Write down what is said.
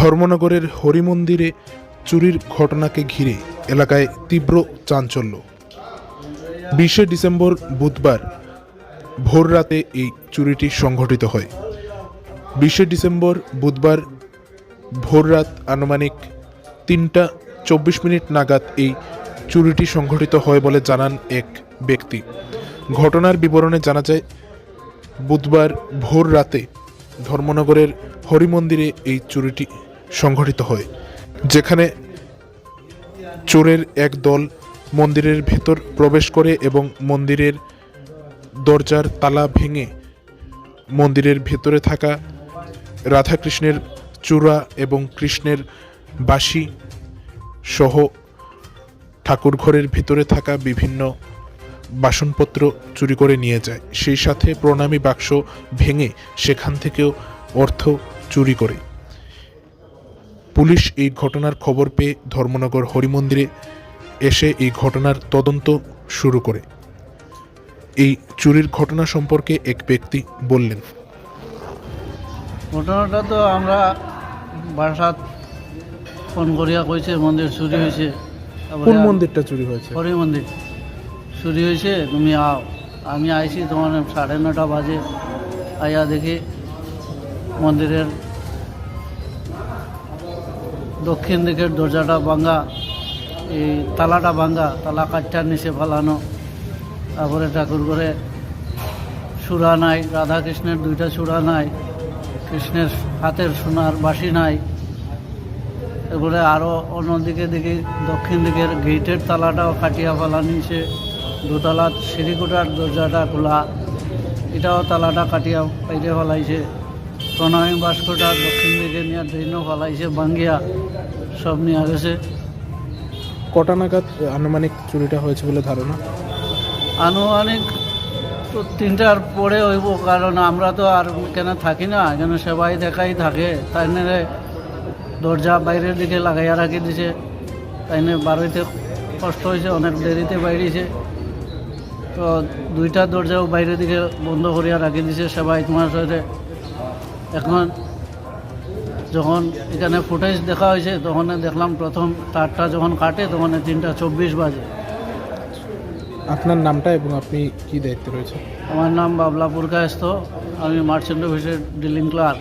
ধর্মনগরের হরিমন্দিরে চুরির ঘটনাকে ঘিরে এলাকায় তীব্র চাঞ্চল্য। বিশে ডিসেম্বর বুধবার ভোররাতে এই চুরিটি সংঘটিত হয়। বিশে ডিসেম্বর বুধবার ভোররাত আনুমানিক তিনটা চব্বিশ মিনিট নাগাদ এই চুরিটি সংঘটিত হয় বলে জানান এক ব্যক্তি। ঘটনার বিবরণে জানা যায়, বুধবার ভোর রাতে ধর্মনগরের হরিমন্দিরে এই চুরিটি সংঘটিত হয়, যেখানে চোরের এক দল মন্দিরের ভেতর প্রবেশ করে এবং মন্দিরের দরজার তালা ভেঙে মন্দিরের ভেতরে থাকা রাধাকৃষ্ণের চূড়া এবং কৃষ্ণের বাসি সহ ঠাকুর ঘরের ভিতরে থাকা বিভিন্ন বাসনপত্র চুরি করে নিয়ে যায়। সেই সাথে প্রণামী বাক্স ভেঙে সেখান থেকেও অর্থ চুরি করে। পুলিশ এই ঘটনার খবর পেয়ে ধর্মনগর হরিমন্দিরে এসে এই ঘটনার তদন্ত শুরু করে। এই চুরির ঘটনা সম্পর্কে এক ব্যক্তি বললেন। ঘটনাটা তো আমরা বাসাত ফোন করিয়া কইছে মন্দির চুরি হয়েছে কোন মন্দিরটা চুরি হয়েছে? হরি মন্দির চুরি হয়েছে তুমি আও। আমি আইছি তোমার সাড়ে নটা বাজে আইয়া দেখি মন্দিরের দক্ষিণ দিকের দরজাটা ভাঙ্গা এই তালাটা ভাঙ্গা তালা কাঠটার নিচে ফালানো, তারপরে ঠাকুর ঘরে সুরা নাই রাধা কৃষ্ণের দুইটা সুরা নাই, কৃষ্ণের হাতের সোনার বাঁশি নাই। এরপরে আরও অন্যদিকে দেখি দক্ষিণ দিকের গেটের তালাটাও কাটিয়া ফেলা নিচে, দোতলা সিঁড়িকুটার দরজাটা খোলা, এটাও তালাটা কাটিয়া পাইতে ফেলাইছে। প্রণামী বাস্কটা দক্ষিণ দিকে নিয়ে ড্রেনও ফেলাইছে ভাঙ্গিয়া সব নিয়ে গেছে কটা নাগাদ আনুমানিক চুরিটা হয়েছে বলে ধারণা? আনুমানিক তো তিনটার পরে হইব কারণ আমরা তো আর কেন থাকি না কেন সেবাই দেখাই থাকে। তাই নিয়ে দরজা বাইরের দিকে লাগাইয়া রাখি দিছে। তাই নিয়ে বারোইতে কষ্ট হয়েছে অনেক দেরিতে বাইরেছে। তো দুইটা দরজাও বাইরের দিকে বন্ধ করিয়া রাখি দিছে সেবাই তোমার সাথে। এখন যখন এখানে ফুটেজ দেখা হয়েছে তখন দেখলাম প্রথম তারটা যখন কাটে তখন তিনটা চব্বিশ বাজে। আপনার নামটা এবং আপনি কি দায়িত্বে রয়েছে আমার নাম বাবলা পুরকায়স্ত আমি মার্চেন্ট অফিসের ডিলিং ক্লার্ক